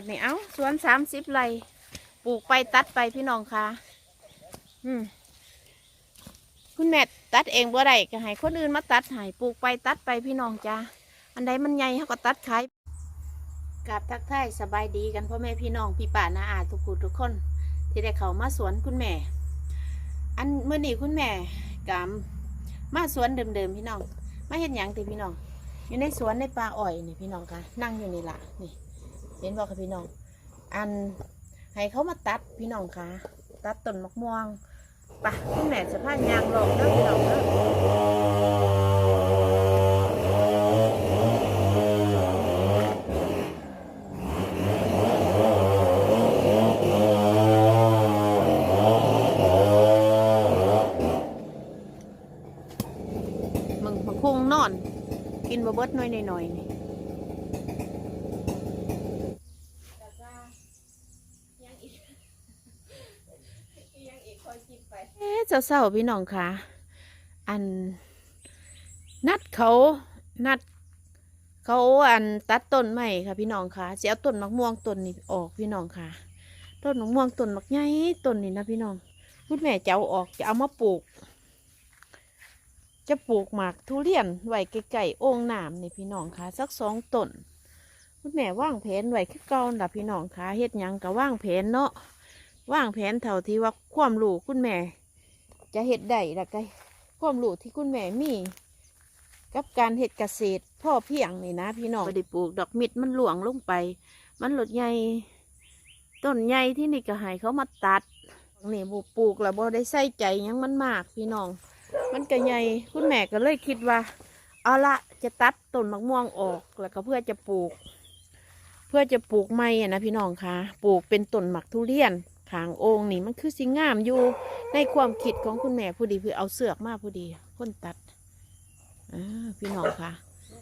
บัดนี้เอ้าสวนสามสิบไร่ปลูกไปตัดไปพี่น้องค่ะ อืมคุณแม่ตัดเองบ่ได้ก็ให้คนอื่นมาตัดให้ปลูกไปตัดไปพี่น้องจ้าอันใดมันใหญ่เขาก็ตัดขายกับทักทายสบายดีกันพ่อแม่พี่น้องพี่ป่านาอาทุกคนทุกคน ที่ได้เข้ามาสวนคุณแม่ อันเมื่อนี้คุณแม่กามมาสวนเดิมๆพี่น้องมาเห็นหยังติพี่น้องอยู่ในสวนในป่าอ้อยนี่พี่น้องค่ะนั่งอยู่นี่ละนี่ เห็นบอกค่ะพี่น้อง อันให้เขามาตัดพี่น้องค่ะ ตัดต้นมะม่วงไปะคุณแม่จะพายางลงเด้อพี่น้องเด้อมึงมาคงนอน กินบะเบิดน้อยน่อยๆนี่ เอ๊ะเศร้าๆพี่น้องค่ะ อันนัดเขานัด เขาอันตัดต้นใหม่ค่ะ พี่น้องค่ะจะเอาต้นมะม่วงต้นนี้ออกพี่น้องค่ะ ต้นมะม่วงต้นมักใหญ่ต้นนี้นะพี่น้องคุณแม่จะเอาออกจะเอามาปลูก จะปลูกหมากทุเรียนไว้ไก่ๆโอ่งน้ำนี่พี่น้องค่ะ สักสองต้นคุณแม่ว่างแผนไว้คือเก่าล่ะพี่น้องค่ะเฮ็ดยังกับว่างแผนเนาะว่างแผนเท่าที่ว่าความรู้คุณแม่ จะเฮ็ดได้ละก็ความรู้ที่คุณแม่มี กับการเฮ็ดเกษตรพ่อเพียงนี่นะ พี่น้องบ่ได้ปลูกดอกมิดมันหลวงลงไป มันหลดใหญ่ต้นใหญ่ที่นี่ก็ให้เขามาตัดนี่บุปลูกแล้วบ่ได้ใส่ใจยังมันมากพี่น้อง มันก็ใหญ่คุณแม่ก็เลยคิดว่า เอาละจะตัดต้นมะม่วงออกแล้วก็เพื่อจะปลูก เพื่อจะปลูกไม้นะพี่น้องคะปลูกเป็นต้นหมักทุเรียน ขางโองนี่มันคือสิงามอยู่ในความคิดของคุณแม่ผู้ดีเพื่อเอาเสือกมาผู้ดีคนตัดอ่าพี่น้องคะ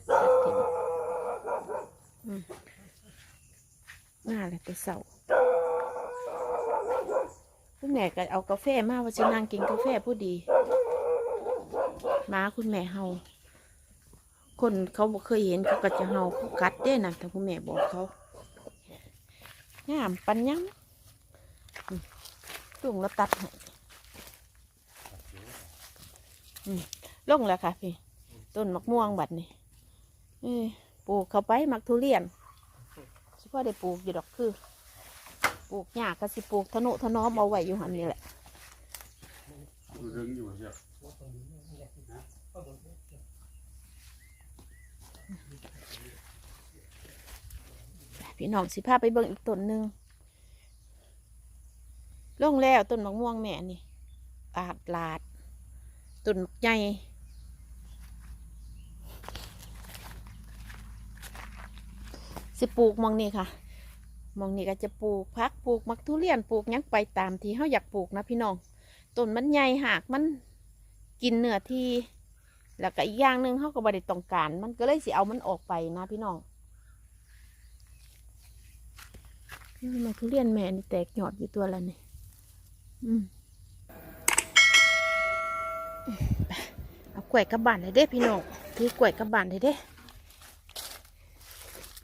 ตัดทิ้งอืมน่าเลยไปเสาคุณแม่ก็เอากาแฟมาว่าจะนั่งกินกาแฟผู้ดีมาคุณแม่เฮาคนเขาบ่เคยเห็นเขาก็จะเฮาเขากัดเด้นะแต่คุณแม่บอกเขางามปันยัง ลุงแล้วตัดให้ลงแล้วค่ะพี่ ต้นมะม่วงบัดนี่เอ้ยปลูกเข้าไปมักทุเรียนสิพ่อได้ปลูกอยู่ดอกคือปลูกหญ้าก็สิปลูกทะนุถนอมเอาไว้อยู่หันนี่แหละดึงอยู่เชียวพี่น้องสิพาไปเบิ่งอีกต้นหนึ่ง ลงแล้วต้นมะม่วงแม่นี่อาดลาดต้นมักใหญ่สิปลูกมองนี่ค่ะมองนี่ก็จะปลูกพักปลูกมักทุเรียนปลูกยังไปตามที่เขาอยากปลูกนะพี่น้องต้นมันใหญ่หากมันกินเนื้อที่ แล้วก็อีกอย่างหนึ่งเขาก็บริต้องการ มันก็เลยสิเอามันออกไปนะพี่น้องมาทุเรียนแม่นี่แตกหยอดอยู่ตัวละนี่ เอากล้วยกระบบานเลยเด้พี่น้องถือกล้วยกระบบานเลยเด้